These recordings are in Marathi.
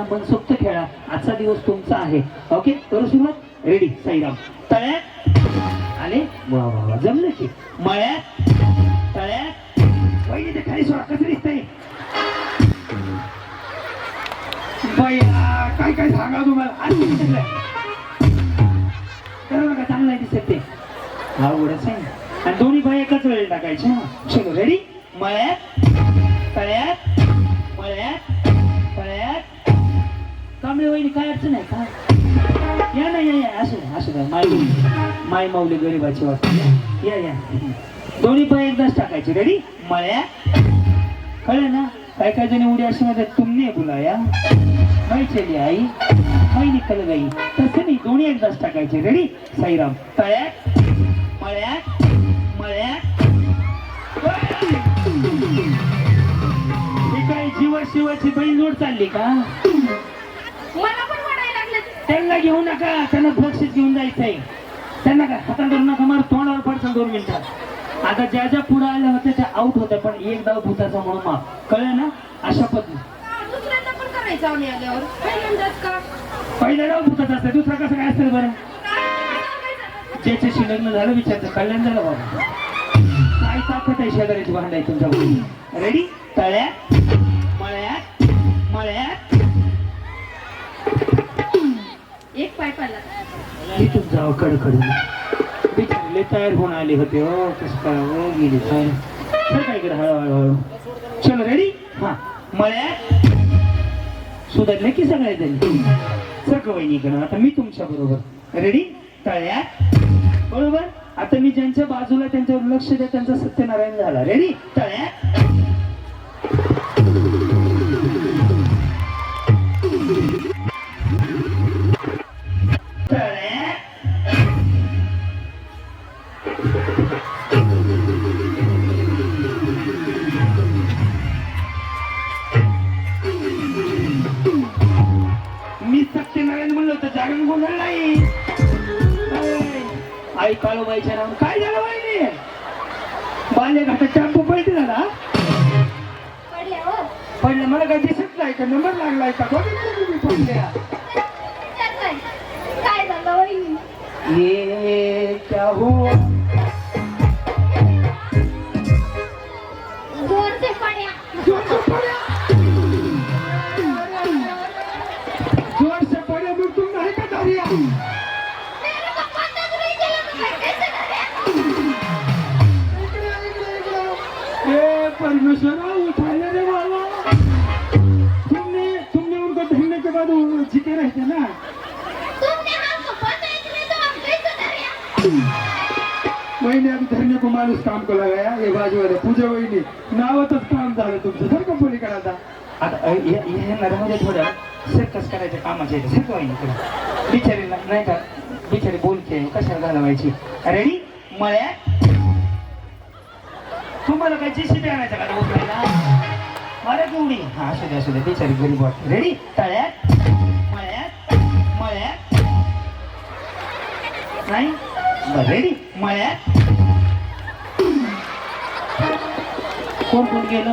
खेळा मनसोक्त खेळा. आजचा दिवस तुमचा आहे. ओके? करू सुरुवात? रेडी साईराम. तळ्यात. आले वा वा वा. जमलं की. मळ्यात. तळ्यात. वहिनी ते खाली सोडा. कसं दिसतंय? काय काय सांगा तुम्हाला? आज किती दिसलंय? चांगलं दिसत ते. हा उडच आहे. आणि दोन्ही बाई एकाच वेळेला टाकायच्या. चलो रेडी मळ्यात. तळ्यात. मळ्यात. कांबळे वहिनी काय अडचण आहे? का या ना या या. असू असं असू माय माय माऊली गरीबाची वाटत. या या. दोन्ही पाय एकदाच टाकायचे. रेडी मळ्या. कळलं ना? काय काय जणी उडी अशी मध्ये तुमने बुलाया मैं चली आई. मैं निकल गई. तसं नाही. दोन्ही एकदाच टाकायचे. रेडी साईराम. तळ्यात मळ्यात मळ्यात ही काय जीवा शिवाची बैल जोड चालली का? त्यांना घेऊ नका. त्यांना बक्षीस घेऊन जायचंय. त्यांना काय हातात धरू नका मार. तोंडावर पडचं दोन मिनिटात. आता ज्या ज्या पुढे आल्या होत्या त्या आउट होत्या पण एक डाव भूताचा म्हणून माप कळलं ना? अशा पद्धती. दुसऱ्यांदा पण करायचं आम्ही आल्यावर. पहिल्यांदाच का? पहिला डाव भूताचा असतं दुसरा कसं काय असतं बरं. ज्याच्याशी लग्न झालं विचारतं कल्याण झालं बाबा? काय ताकद आहे शेजारीची भांडाय तुमच्या रेडी तळ्यात मळ्यात मळ्यात. एक पाय पाला जावं कडकड बिचारले तयार होऊन आले होते हो कसं करावं गेले काय सर काय कर हळूहळू. हळू रेडी हा. मळ्यात. सुधारले की सगळे त्यांनी सगळं वहिनीकडं. आता मी तुमच्या बरोबर. रेडी तळ्यात. बरोबर? आता मी ज्यांच्या बाजूला त्यांच्यावर लक्ष द्या त्यांचा सत्यनारायण झाला. रेडी तळ्या तळ्यात. आई काळूबाईच्या नाव काय झालं वहिनी बाल्य घाटात पलटी झाला पडल्या हो. पडलं. मला काय दिसत नाही का? नंबर लागलाय का? बघितलं तुम्ही पडल्या त्यात काय झालं वहिनी ये क्या हुआ जोर से पड्या जोर से पड्या को माणूस काम को लगाया हे बाजूवाले पूजा वहिनी नावातच काम झालं तुमचं. सर का करा आता. आता हे- नरमध्ये म्हणजे थोडं सर्कस करायचं कामाचे आहेत सर वहिनी बिचारी नाही का? बिचारी बोलते कशाला घालवायची? रेडी मळ्यात? तुम्हाला काय जेसीबी आणायचं का उचलायला मारा केवढी हा असू दे असू दे. बिचारी गरीब वाटते. रेडी तळ्यात? मळ्यात? मळ्यात? नाही? रेडी मळ्यात? कोण कोण गेलं?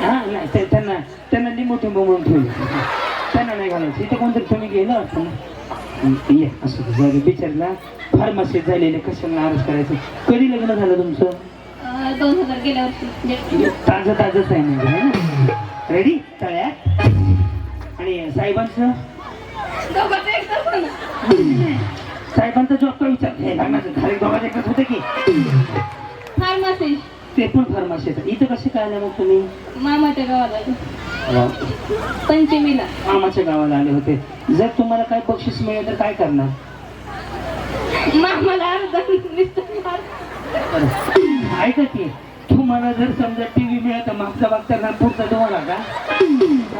हा नाही त्यांना त्यांना लिंबू टिंबू म्हणून ठेवलं. त्यांना नाही घालायचं. इथे कोणतरी तुम्ही गेलं? हं, ये असं दे. बिचारीला फार्मसीत झालेले कशाला नाराज करायचं? कधी लग्न झालं तुमचं? दोन हजार गेल्या वर्षी. ताजं ताजंच आहे म्हणजे ना रेडी तळ्यात? आणि साहेबांचं? साहेबांचा जॉब का विचार हे लग्नाचं खाली दोघांचं एकच होतं की? फार्मसी ते पण फार्मसीचं इथं कसे काय आले मग तुम्ही? मामाच्या गावाला वा. पंचमीला. मामाच्या गावाला आले होते. जर तुम्हाला काय बक्षीस मिळेल तर काय करणार? मामाला अर्धा नुसतं मार. बरं. ऐका की तुम्हाला जर समजा टीव्ही मिळाला तर मागचा मागचा ना पुढचा तुम्हाला का?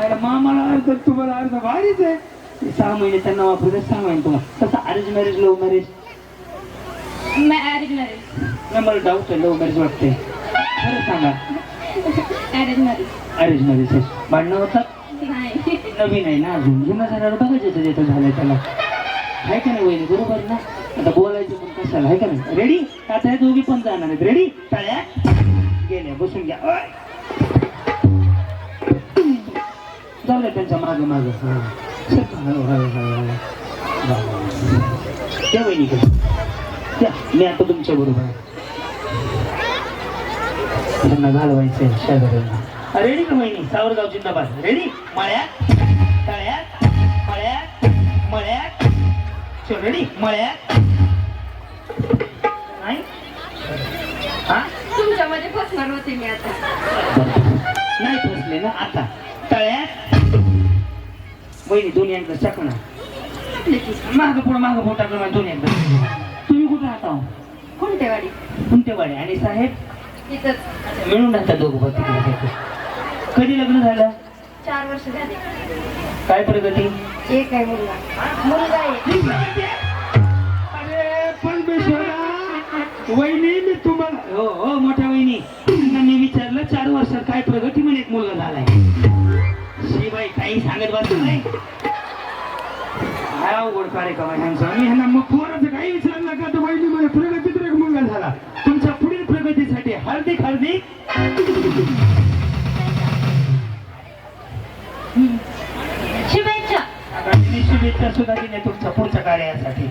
अरे मामाला अर्ध तुम्हाला अर्ध भारीच आहे. ते सहा महिने त्यांना वापरू दे सहा महिने तुम्हाला. तसं arrange marriage love marriage marriage marriage नाही मला डाऊट आहे लव्ह मॅरेज वाटते खरं सांगा. मॅरेज मॅरेज अरेंज मॅरेज भांडणं होतात? नाही. नवीन आहे ना अजून. जुनं झाल्यावर बघायचं ज्याचं झालंय त्याला. आहे का नाही वहिनी? बरोबर ना? आता बोलायचं पण कशाला? आहे का नाही? रेडी आता हे दोघी पण जाणार आहेत. रेडी टाळ्या. गेल्या. बसून घ्या. जाऊ द्या त्यांच्या माग माग. त्या वहिनीकडे त्या मी आता तुमच्या बरोबर आहे. त्यांना घालवायचंय शेजाऱ्यांना. रेडी का वहिनी? सावरगाव जिंदाबाद. रेडी मळ्यात तळ्यात मळ्यात मळ्यात. चल रेडी मळ्यात. नाही? हा? तुमच्यामध्ये फसणार होते मी आता. नाही फसले ना आता. तळ्यात. वहिनी दोन्ही अंक टाकणार माग पुढे माग पुढे टाकणार दोन्ही तुम्ही कुठे राहता हो? कोणते गाडी कुंटेवाडी. आणि साहेब? मिळून राहता दोघं बघ तिकडे कधी लग्न झालं? चार वर्ष झाली. काय प्रगती? एक आहे मुलगा. मुलगा आहे अरे परमेश्वरा वहिनी मी तुम्हाला हो हो मोठ्या वहिनी. त्यांना मी विचारलं चार वर्षात काय प्रगती म्हणे एक मुलगा झालाय? शिबाई काही सांगत बसत नाही. काय अवघड कार्यक्रम आहे ह्यांचा मी ह्यांना मग पोराचं काही विचारलं का? तर वहिनी म्हणे प्रगतीत एक मुलगा झाला. प्रगतीसाठी हार्दिक हार्दिक. शुभेच्छा. आणि शुभेच्छा सुद्धा दिल्या तुमच्या पुढच्या कार्यासाठी.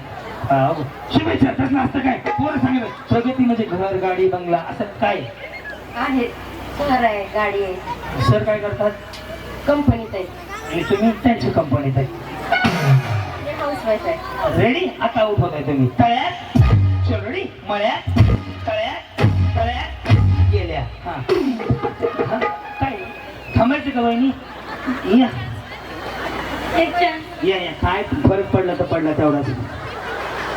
शुभेच्छा तसं असतं काय? पोरं सांगत प्रगती म्हणजे घर गाडी बंगला असं काय? आहे. घर आहे गाडी आहे. सर काय करतात? कंपनीत आहे. आणि तुम्ही त्यांच्या कंपनीत आहे. आहे. रेडी आता उठवताय तुम्ही. तळ्यात. चल रेडी मळ्यात. तळ्यात. गेल्या. हा. हा, काय? थांबायचं का वहिनी? या. या या. काय? फरक पडला तर पडला तेवढाच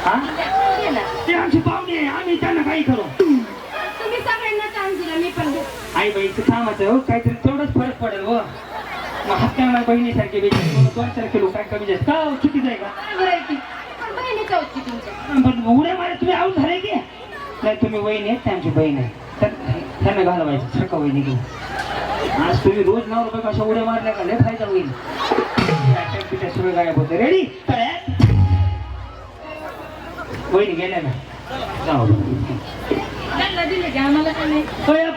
हा? ते आमची पाहुणे आहे, आम्ही त्यांना काही करू. तुम्ही सगळ्यांना चान्स दिला मी पण घेतला. आई बाईचं कामाचं हो. काहीतरी तेवढंच फरक पडेल हो. मग हत्या बहिणीसारखे बेचारे. दोन दोन चार किलो काय कमी जास्त? का हो, चुकीचं आहे का? आहे की पण बहिणीच होती तुमच्या. पण उड्या मारे तुम्ही आऊट झाले की? नाही तुम्ही वहिनी आहेत त्यांची बहीण आहे. तर त्यांना घालवायचं. सारखं वहिनी घेऊन आज तुम्ही रोज नऊ रुपये कशा उड्या मारल्या का? लय फायदा होईल. पिठ्या सगळं गायब होते. रेडी वहिनी गेल्या ना? जाऊ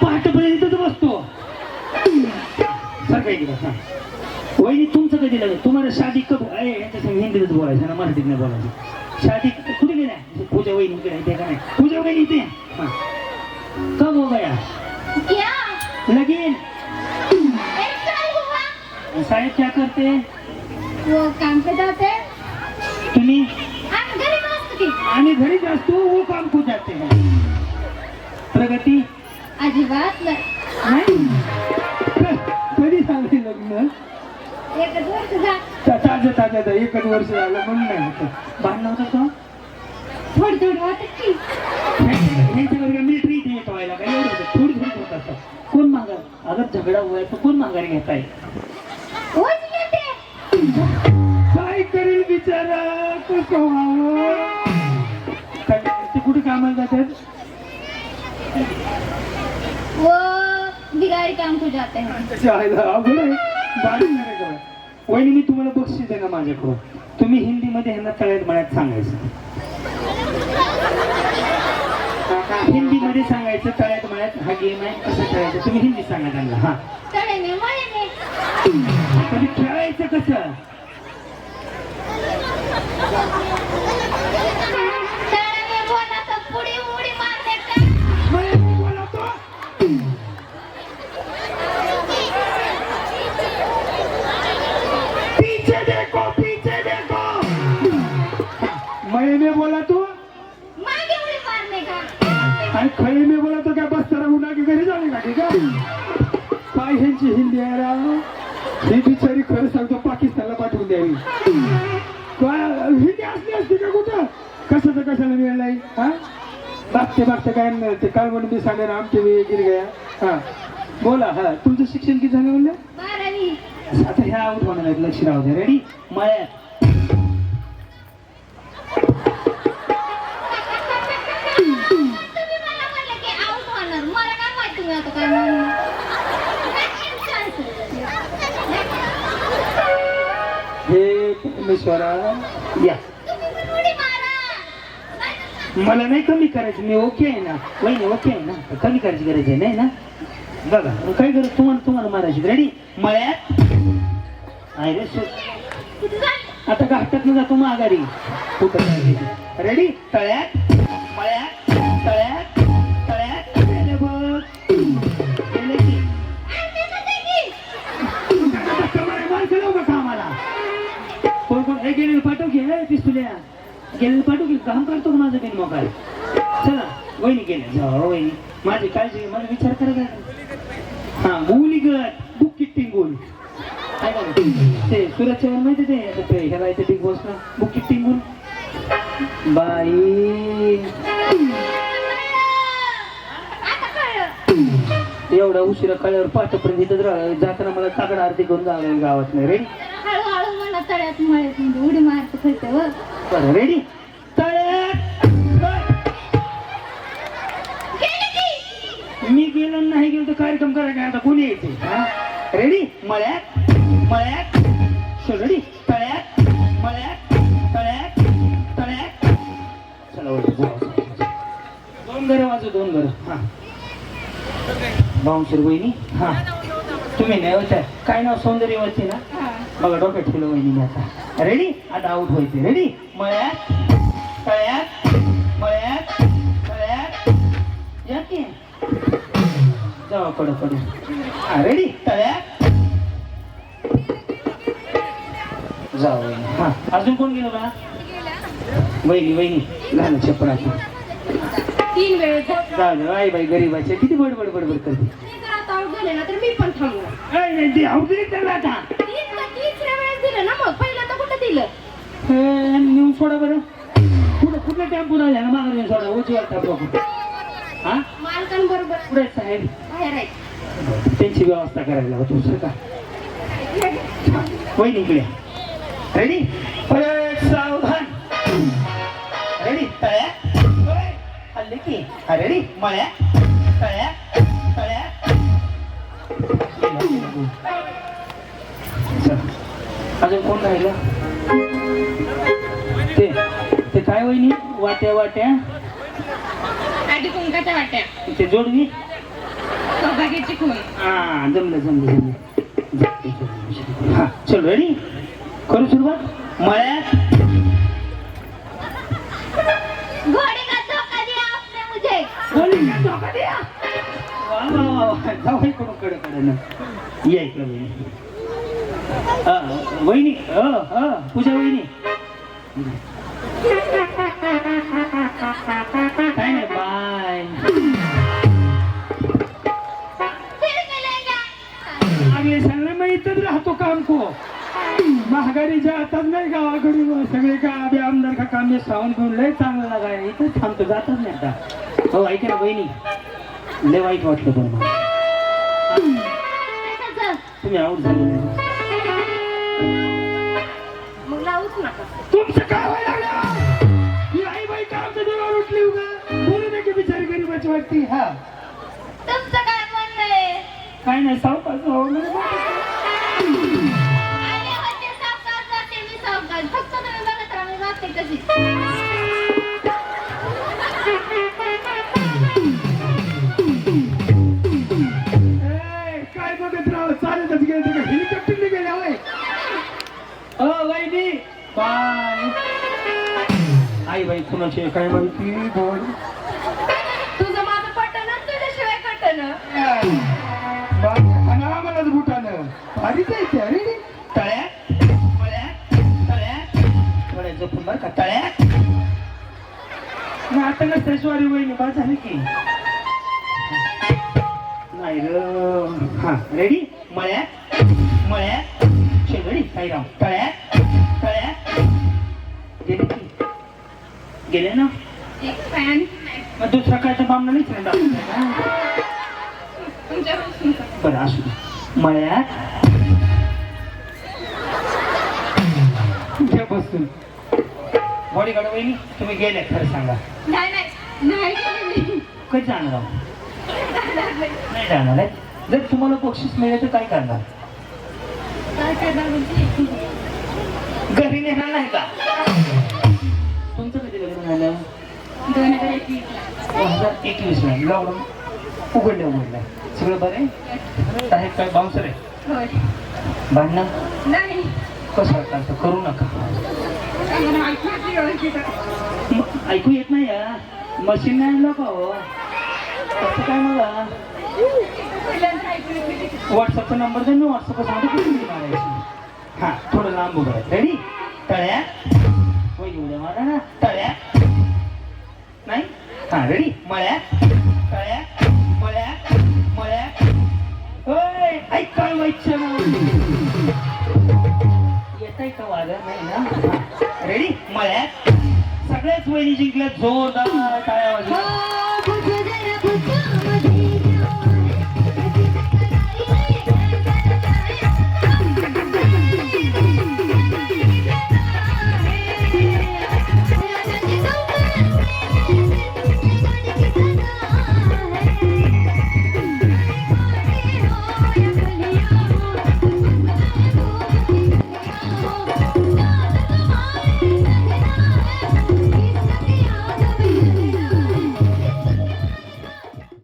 पहाटेपर्यंत बसतो. सर काय दिवस हा वहिनी तुमचं कधी लागेल तुम्हाला शादी कब अरे यांच्या हिंदीतच बोलायचं ना मराठीत नाही बोलायचं. शादी पूजा वहिनी इकडे इथे का नाही पूजा वहिनी इथे हा कब हो गया क्या एक साहेब क्या करते वो काम पे जाते तुम्ही आम्ही असतो वो काम को जाते हैं प्रगती अजिबात नाही कधी झाले लग्न एकच वर्ष जा ताजं ताजं एकच वर्ष झालं म्हणून नाही होतं होतं थोडी थोडी वाटत की ह्यांच्याकडे मिलिटरी इथे येतो व्हायला काय? एवढं थोडी थोडी होत असतं. कोण मागा अगर झगडा होय तर कोण माघारी घेत आहे? काय करेल बिचारा? काय ते कुठे कामाला जातात? वो बिगाड़ी काम को जाते. हैं जायला अवघड आहे. बारीक नाही का. वहिनी मी तुम्हाला बक्षीस आहे ना माझ्याकडून. तुम्ही हिंदीमध्ये ह्यांना तळ्यात मळ्यात सांगायचं. हिंदीमध्ये सांगायचं तळ्यात मळ्यात हा गेम आहे कसं खेळायचं. तुम्ही हिंदी सांगा त्यांना हा. तुम्ही खेळायचं कसं? काय ते काल म्हणून मी सांगेन आमचे वेळ गिर गया. हा. बोला हा. तुमचं शिक्षण किती झालं म्हणलं? बारावी. आता ह्या आऊट होणार आहेत लक्ष राहू द्या. रेडी मळ्यात. तुम्ही मला म्हणलं की आऊट होणार. मला काय माहीत तुम्ही आता काय म्हणणार हे परमेश्वरा या तुम्ही पण उडी मारा मला नाही कमी करायचं मी ओके आहे ना. वहिनी ओके आहे ना? कमी करायची गरज आहे नाही ना? बघा मग काय करू तुम्हाला तुम्हाला मारायची. रेडी मळ्यात? आहे रे सु- कुठे आता घाटात जातो माघारी. कुठं रेडी तळ्यात? मळ्यात? तळ्यात? तळ्यात? बघ. गेले की. माणसं लावू का कोण कोण? हे गेलेलं पाठव घे पिस्तुल्या गेलेलं पाठव घे काम करतो का माझं बिन मोबाईल. चला वहिनी गेले जा हो, वहिनी. माझी काळजी मला विचार करा हा मुली गट बुक टिंगून. काय का ते माहिती ते? ह्याला येते बिग बॉस ना? बुक बाई. एवढा उशिरा कळ्यावर पाठपर्यंत इथंच राह. जाताना मला ताकड आरती करून जावं गावात नाही रेडी हळूहळू मला तळ्यात मळ्यात म्हणजे उडी मारत खायचं बरं रेडी मी गेलो नाही गेलो तर कार्यक्रम करायचा आता? कोणी यायचे हा? रेडी मळ्यात? मळ्यात? रेडी तळ्यात? मळ्यात? तळ्यात? तळ्यात? चला. दोन घर वाजू दोन घर. हा. बावशेर वहिनी हा. तुम्ही नाही होत्या? काय नाव? सौंदर्यवती ना. बघा डोक्यात ठेवलं वहिनी आता. रेडी आता आउट व्हायचे रेडी मळ्यात तळ्यात मळ्यात तळ्यात. या की? जावा कडं कडं हा रेडी तळ्यात. जाऊ वहिनी. हा अजून कोण गेलं बा? वहिनी वहिनी. चप्पल आता तीन वेळ. जाऊ आई बाई गरीबाचे. किती बडबड बडबड करते? मी पण थांबणार नाही नाही त्याला आता. दिलं ना मग पहिल्यांदा कुठं दिलं? हे, नेऊन सोडा बरं. कुठं कुठला टेम्पो राहिला ना? मागं सोडा उजव्या टाकू हा? मालकांबरोबर पुढे साहेब? बाहेर आहे त्यांची व्यवस्था करायला होती दुसरं का वहिनी इकडे. रेडी परत सावधान. रेडी तळ्या. हल्ले की. रेडी मळ्या? तळ्या? तळ्या. अजून कोण राहिलं? ते ते काय वहिनी? वाट्या वाट्या. आधी कुंकाच्या वाट्या. ते जोडवी? सौभाग्याची खून. हा जमलं जमलं जमलं. हा चल रेडी करू सुरुवात? मळ्यात? घोड़े का धोखा दिया आपने मुझे? का द्या? वा वा वा वा. जाऊ इकडून कडे कडे ना. या इकडे. वहिनी पूजा वहिनी. काय नाही बाय. आम्ही सगळे मग इथंच राहतो काम को महागारी जातात नाही गावाकडून सगळे का आम्ही आमदार का काम सावून घेऊन लय चांगलं लागाय. इथंच थांबतो जातच नाही आता. हो ऐका ना बहिणी लय वाईट वाटलं पण मला तुम्ही आऊट झाले मग लावूच नका. तुमचं काय व्हायला लागलं? ही आई बाई का आमच्या डोळ्यावर उठली उगा? बोलू नये की बिचारी गरीबाची वाटती हा. तुमचं काय म्हणणं आहे? काय नाही सावकाश हो आले होते सावकाश जाते मी सावकाश फक्त तुम्ही बघत राहा मी वागते कशी. कुणाची काय माहिती? बोल. तुझं माझं पटन तुझ्याशिवाय कटन बुटानं. आहे ते? अरे तळ्यात थोड्या जपून बरं का? मग आता स्वारी वहिनी. बा झाली की. नाही र. हा रेडी मळ्यात मळ्यात. शेगडी साईराम. तळ्यात गेले ना? एक फॅन मग दुसरा काय तर बामणा नाही फ्रेंड बरं असू दे. मळ्यात. बसून. बॉडी गार्ड वहिनी तुम्ही गेले खरं सांगा. नाही नाही. कधी जाणार आहोत? नाही जाणार आहे. जर तुम्हाला बक्षीस मिळेल तर काय करणार? काय करणार म्हणजे? घरी नेणार नाही का? तुमचं कधी लग्न झालं? दोन हजार एकवीस दोन हजार एकवीस ला. लॉकडाऊन उघडलं उघडलं. सगळं बरं आहे? साहेब काय बाउन्सर आहे? भांडणं? नाही. कसं करतो करू नका. ऐकू येत नाही या मशीन नाही आणलं का हो? कसं काय मला? व्हॉट्सअपचा नंबर द्या मी व्हॉट्सअपवर सांगतो किती मारायची हां थोडं लांब उभं रेडी तळ्यात. उड्या मारा ना तळ्या. नाही हा रेडी मळ्या. तळ्या मळ्या मळ्या. होय ऐक काय व्हायचं येत आहे का वाजा नाही ना? रेडी मळ्यात. सगळ्याच वहिनी जिंकल्या जोरदार काय वाजवून